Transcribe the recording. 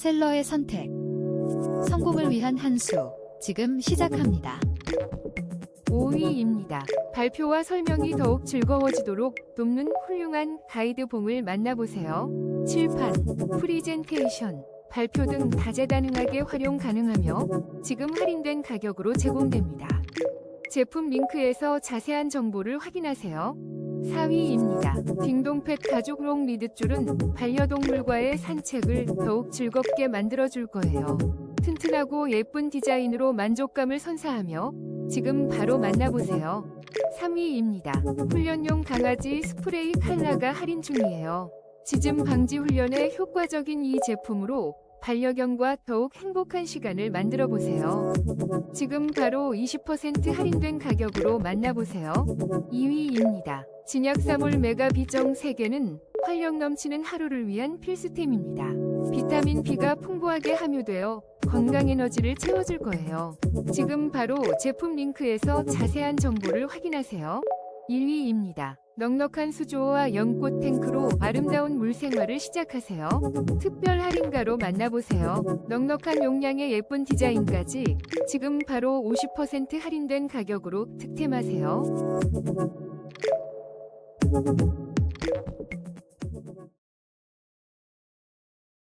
셀러의 선택. 성공을 위한 한 수. 지금 시작합니다. 5위입니다. 발표와 설명이 더욱 즐거워지도록 돕는 훌륭한 가이드봉을 만나보세요. 칠판, 프리젠테이션, 발표 등 다재다능하게 활용 가능하며 지금 할인된 가격으로 제공됩니다. 제품 링크에서 자세한 정보를 확인하세요. 4위입니다. 딩동펫 가족용 리드줄은 반려동물과의 산책을 더욱 즐겁게 만들어줄 거예요. 튼튼하고 예쁜 디자인으로 만족감을 선사하며 지금 바로 만나보세요. 3위입니다. 훈련용 강아지 스프레이 칼라가 할인 중이에요. 지즘 방지 훈련에 효과적인 이 제품으로 반려견과 더욱 행복한 시간을 만들어 보세요. 지금 바로 20% 할인된 가격으로 만나보세요. 2위입니다. 진약사몰 메가 비정 3개는 활력 넘치는 하루를 위한 필수템입니다. 비타민 B가 풍부하게 함유되어 건강 에너지를 채워줄 거예요. 지금 바로 제품 링크에서 자세한 정보를 확인하세요. 1위입니다. 넉넉한 수조와 연꽃 탱크로 아름다운 물생활을 시작하세요. 특별 할인가로 만나보세요. 넉넉한 용량의 예쁜 디자인까지 지금 바로 50% 할인된 가격으로 득템하세요.